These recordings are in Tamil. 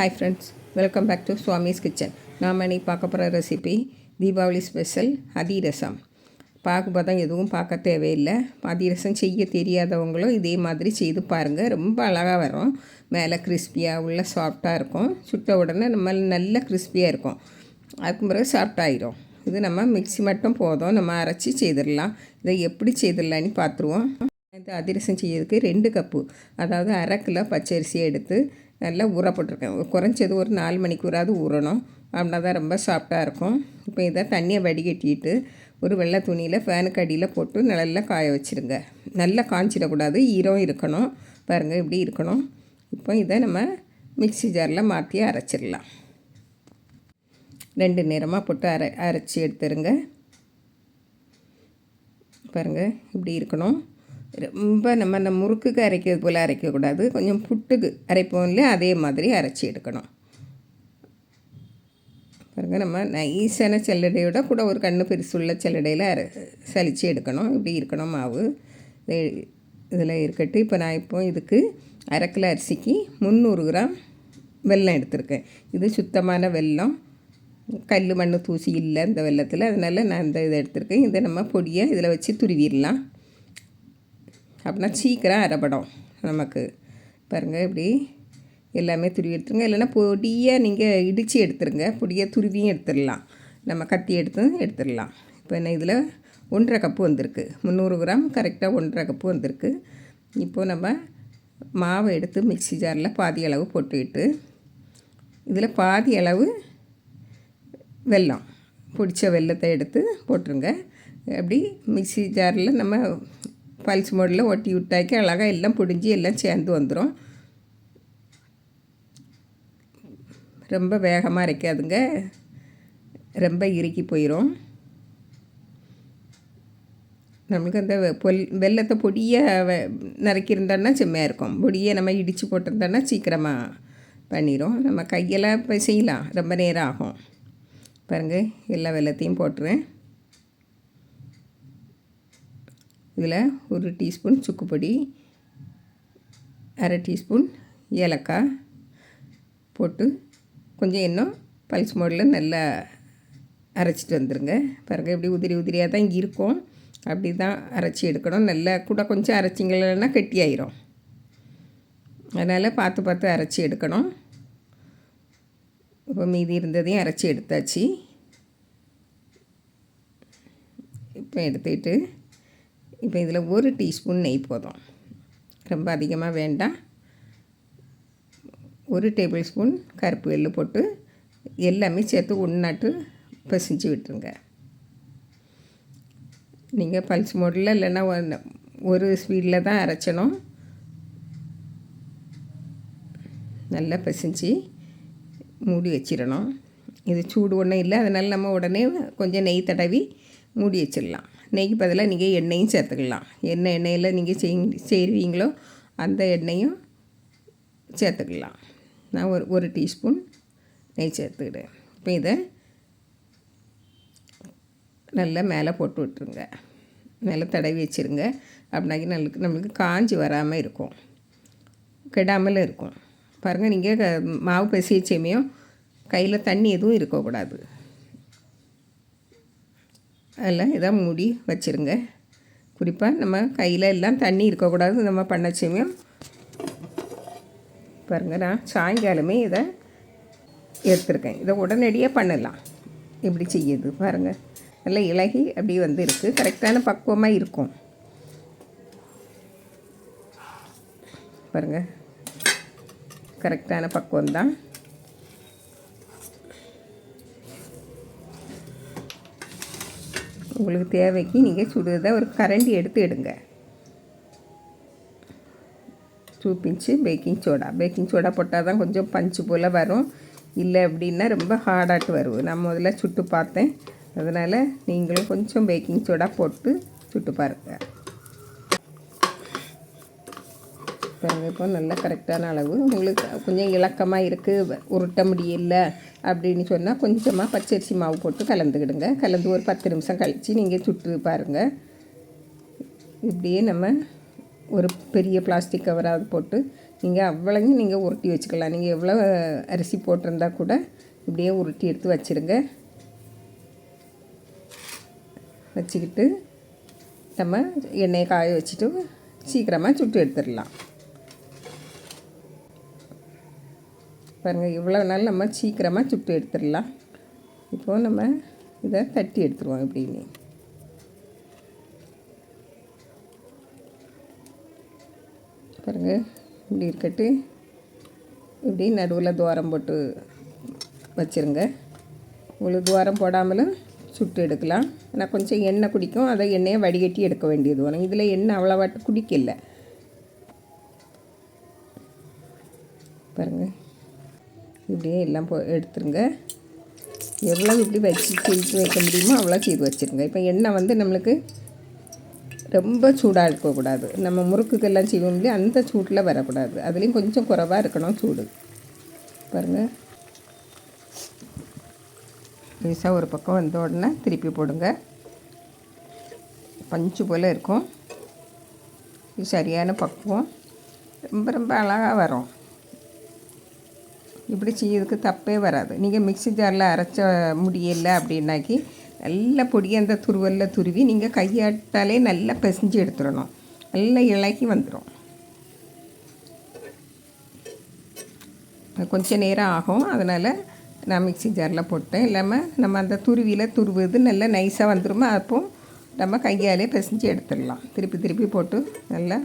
Hi friends welcome back to Swami's kitchen நாம் இன்னைக்கு பார்க்க போகிற ரெசிபி தீபாவளி ஸ்பெஷல் அதிரசம் பாகுபதம் எதுவும் பார்க்க தேவையில்லை. அதிரசம் செய்ய தெரியாதவங்களும் இதே மாதிரி செய்து பாருங்கள் ரொம்ப அழகாக வரும். மேலே கிறிஸ்பியாக உள்ள சாஃப்டாக இருக்கும். சுட்ட உடனே நம்ம நல்ல கிறிஸ்பியாக இருக்கும். அதுக்கு பிறகு சாஃப்டாயிரும் இது நம்ம மிக்ஸி மட்டும் போதும். நம்ம அரைச்சி செய்திடலாம். இதை எப்படி செய்திடலான்னு பார்த்துருவோம். இந்த அதிரசம் செய்யறதுக்கு ரெண்டு கப்பு அதாவது அரை கிலோ பச்சரிசியை எடுத்து நல்லா ஊற போட்டிருக்கேன். குறைஞ்சது ஒரு நாலு மணிக்கூறாவது ஊறணும். அப்படின்னா தான் ரொம்ப சாஃப்டாக இருக்கும். இப்போ இதை தண்ணியை வடிகட்டிட்டு ஒரு வெள்ளை துணியில் ஃபேனுக்கு அடியில் போட்டு நல்லா காய வச்சுருங்க. நல்லா காய்ச்சிடக்கூடாது ஈரம் இருக்கணும். பாருங்கள் இப்படி இருக்கணும். இப்போ இதை நம்ம மிக்ஸி ஜாரில் மாற்றி அரைச்சிடலாம். ரெண்டு நேரமாக போட்டு அரை அரைச்சி எடுத்துருங்க. பாருங்கள் இப்படி இருக்கணும். ரொம்ப நம்ம அந்த முறுக்குக்கு அரைக்கிறது போல் அரைக்கக்கூடாது. கொஞ்சம் புட்டுக்கு அரைப்போம் இல்லையா? அதே மாதிரி அரைச்சி எடுக்கணும். பாருங்க நம்ம நைஸான செல்லடையோட கூட ஒரு கண்ணு பெருசுள்ள செல்லடையில் அரை சலித்து எடுக்கணும். இப்படி இருக்கணும் மாவு. இதில் இருக்கட்டும் இப்போ நான் இப்போ இதுக்கு அரை கிலோ அரிசிக்கு முந்நூறு கிராம் வெல்லம் எடுத்திருக்கேன். இது சுத்தமான வெல்லம். கல் மண் தூசி இல்லை இந்த வெள்ளத்தில் அதனால் நான் இந்த இதை எடுத்திருக்கேன். இதை நம்ம பொடியை இதில் வச்சு துருவிடலாம். அப்படின்னா சீக்கிரம் அரைப்படும் நமக்கு. பாருங்கள் இப்படி எல்லாமே துருவி எடுத்துருங்க. இல்லைன்னா பொடியாக நீங்கள் இடித்து எடுத்துருங்க. பொடியாக துருவியும் எடுத்துடலாம். நம்ம கத்தி எடுத்து எடுத்துடலாம். இப்போ என்ன இதில் ஒன்றரை கப்பு வந்திருக்கு. முந்நூறு கிராம் கரெக்டாக ஒன்றரை கப்பு வந்திருக்கு. இப்போது நம்ம மாவை எடுத்து மிக்சி ஜாரில் பாதி அளவு போட்டுக்கிட்டு இதில் பாதி அளவு வெல்லம் பிடிச்ச வெல்லத்தை எடுத்து போட்டுருங்க. அப்படி மிக்சி ஜாரில் நம்ம பல்ஸ் மோடில் ஒட்டி விட்டாக்கி அழகாக எல்லாம் பிடிஞ்சி எல்லாம் சேர்ந்து வந்துடும் ரொம்ப வேகமாக அரைக்காதுங்க ரொம்ப இறுக்கி போயிடும் நம்மளுக்கு அந்த பொல் வெள்ளத்தை பொடியாக நறுக்கியிருந்தோன்னா செம்மையாக இருக்கும் பொடியை நம்ம இடித்து போட்டிருந்தோன்னா சீக்கிரமாக பண்ணிடும் நம்ம கையெல்லாம் இப்போ செய்யலாம் ரொம்ப நேரம் ஆகும் பாருங்கள் எல்லா வெள்ளத்தையும் போட்டுருவேன் இதில் ஒரு டீஸ்பூன் சுக்குப்பொடி அரை டீஸ்பூன் ஏலக்காய் போட்டு கொஞ்சம் இன்னும் பல்ஸ் மோடில் நல்லா அரைச்சிட்டு வந்துடுங்க பாருங்கள் இப்படி உதிரி உதிரியாக தான் இருக்கும். அப்படி தான் அரைச்சி எடுக்கணும். நல்லா கூட கொஞ்சம் அரைச்சிங்களா கெட்டியாயிரும் அதனால் பார்த்து பார்த்து அரைச்சி எடுக்கணும். இப்போ மீதி இருந்ததையும் அரைச்சி எடுத்தாச்சு. இப்போ எடுத்துக்கிட்டு இப்போ இதில் ஒரு டீஸ்பூன் நெய் போதும். ரொம்ப அதிகமாக வேண்டாம். ஒரு டேபிள் ஸ்பூன் கருப்பு எள்ளு போட்டு எல்லாமே சேர்த்து ஒன்றாட்டு பிசைஞ்சு விட்டுருங்க. நீங்கள் பல்ஸ் மோடில் இல்லைன்னா ஒரு ஸ்பீடில் தான் அரைச்சணும். நல்லா பிசைஞ்சு மூடி வச்சிடணும். இது சூடு ஒன்றும் இல்லை அதனால் நம்ம உடனே கொஞ்சம் நெய் தடவி மூடி வச்சிடலாம். நெய்க்கு பதிலாக நீங்கள் எண்ணெயும் சேர்த்துக்கலாம். என்ன எண்ணெயில் நீங்கள் செய் செய்வீங்களோ அந்த எண்ணெயும் சேர்த்துக்கலாம். நான் ஒரு ஒரு டீஸ்பூன் நெய் சேர்த்துக்கிட்டேன் இப்போ இதை நல்லா மேலே போட்டு விட்டுருங்க. மேலே தடவி வச்சுருங்க. அப்படின்னாக்கி நம்மளுக்கு நம்மளுக்கு காஞ்சி வராமல் இருக்கும். கெடாமல் இருக்கும். பாருங்கள் நீங்கள் மாவு பசி வச்சேமையும் கையில் தண்ணி எதுவும் இருக்கக்கூடாது. அதில் இதாக மூடி வச்சுருங்க. குறிப்பாக நம்ம கையில் எல்லாம் தண்ணி இருக்கக்கூடாது. நம்ம பண்ண செய்யும் பாருங்கள் நான் சாயங்காலமே இதை எடுத்துருக்கேன். இதை உடனடியாக பண்ணலாம். எப்படி செய்யுது பாருங்கள் நல்லா இலகி அப்படி வந்து இருக்குது கரெக்டான பக்குவமாக இருக்கும். பாருங்கள் கரெக்டான பக்குவம் தான் உங்களுக்கு தேவைக்கு நீங்கள் சுடுறதை ஒரு கரண்டி எடுத்து எடுங்க. டூ பிஞ்சு பேக்கிங் சோடா பேக்கிங் சோடா போட்டால் தான் கொஞ்சம் பஞ்சு போல் வரும். இல்லை அப்படின்னா ரொம்ப ஹார்டாட்டு வரும் நான் முதல்ல சுட்டு பார்த்தேன். அதனால் நீங்களும் கொஞ்சம் பேக்கிங் சோடா போட்டு சுட்டு பாருங்கள் பாருங்க இப்போ நல்லா கரெக்டான அளவு. உங்களுக்கு கொஞ்சம் இலக்கமாக இருக்குது உருட்ட முடியல அப்படின்னு சொன்னால் கொஞ்சமாக பச்சரிசி மாவு போட்டு கலந்துக்கிடுங்க. கலந்து ஒரு பத்து நிமிஷம் கழித்து நீங்கள் சுட்டு பாருங்கள் இப்படியே நம்ம ஒரு பெரிய பிளாஸ்டிக் கவராக போட்டு நீங்கள் அவ்வளவு நீங்கள் உருட்டி வச்சுக்கலாம். நீங்கள் எவ்வளோ அரிசி போட்டிருந்தா கூட இப்படியே உருட்டி எடுத்து வச்சுருங்க. வச்சுக்கிட்டு நம்ம எண்ணெயை காய வச்சுட்டு சீக்கிரமாக சுட்டு எடுத்துடலாம். பாருங்கள் இவ்வளோ நாள் நம்ம சீக்கிரமாக சுட்டு எடுத்துடலாம். இப்போது நம்ம இதை தட்டி எடுத்துருவோம் இப்படின்னு. பாருங்கள் இப்படி இருக்கட்டு. இப்படி நடுவில் துவாரம் போட்டு வச்சுருங்க. உங்களுக்கு துவாரம் போடாமலும் சுட்டு எடுக்கலாம். ஆனால் கொஞ்சம் எண்ணெய் குடிக்கும். அதை எண்ணெயை வடிகட்டி எடுக்க வேண்டியது வரும் இதில் எண்ணெய் அவ்வளோவாட்டு குடிக்கல. பாருங்கள் இப்படியே எல்லாம் போ எடுத்துருங்க. எவ்வளோ இப்படி வச்சு செய்து வைக்க முடியுமோ அவ்வளோ செய்து வச்சுருங்க. இப்போ எண்ணெய் வந்து நம்மளுக்கு ரொம்ப சூடாக இருக்கக்கூடாது நம்ம முறுக்குக்கெல்லாம் செய்வோம் இல்லையா அந்த சூட்டில் வரக்கூடாது. அதுலேயும் கொஞ்சம் குறைவாக இருக்கணும் சூடு. பாருங்கள் லேசாக ஒரு பக்கம் வந்த உடனே திருப்பி போடுங்க. பஞ்சு போல் இருக்கும். இது சரியான பக்குவம். ரொம்ப ரொம்ப அழகாக வரும். இப்படி செய்யறதுக்கு தப்பே வராது. நீங்கள் மிக்ஸி ஜாரில் அரைச்ச முடியல அப்படின்னாக்கி நல்ல பொடியை அந்த துருவலில் துருவி நீங்கள் கையாட்டாலே நல்லா பிசைஞ்சு எடுத்துடணும். நல்லா இலக்கி வந்துடும் கொஞ்சம் நேரம் ஆகும். அதனால் நான் மிக்ஸி ஜாரில் போட்டேன். இல்லாமல் நம்ம அந்த துருவியில் துருவுது நல்லா நைஸாக வந்துருமோ? அப்போ நம்ம கையாலே பிசைஞ்சு எடுத்துடலாம். திருப்பி திருப்பி போட்டு நல்லா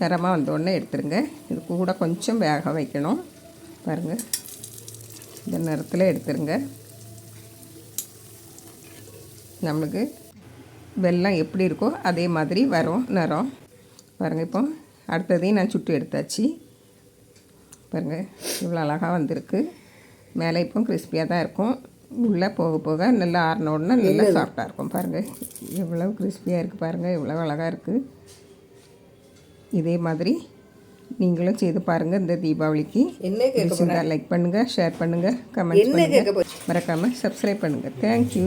நிறமாக வந்தோடனே எடுத்துருங்க. இது கூட கொஞ்சம் வேக வைக்கணும். பாருங்கள் இந்த நிறத்தில் எடுத்துருங்க. நம்மளுக்கு வெல்லம் எப்படி இருக்கோ அதே மாதிரி வரும் நிறம். பாருங்கள் இப்போ அடுத்ததையும் நான் சுட்டு எடுத்தாச்சு. பாருங்கள் இவ்வளோ அழகாக வந்திருக்கு. மேலே இப்போ கிறிஸ்பியாக தான் இருக்கும். உள்ளே போக போக நல்லா ஆறின உடனே நல்லா சாஃப்டாக இருக்கும். பாருங்கள் எவ்வளோ கிறிஸ்பியாக இருக்குது பாருங்கள் எவ்வளோ அழகாக இருக்குது இதே மாதிரி நீங்களும் செய்து பாருங்கள் இந்த தீபாவளிக்கு. என்ன லைக் பண்ணுங்கள் ஷேர் பண்ணுங்கள் கமெண்ட் பண்ணுங்கள் மறக்காமல் சப்ஸ்கிரைப் பண்ணுங்கள் தேங்க்யூ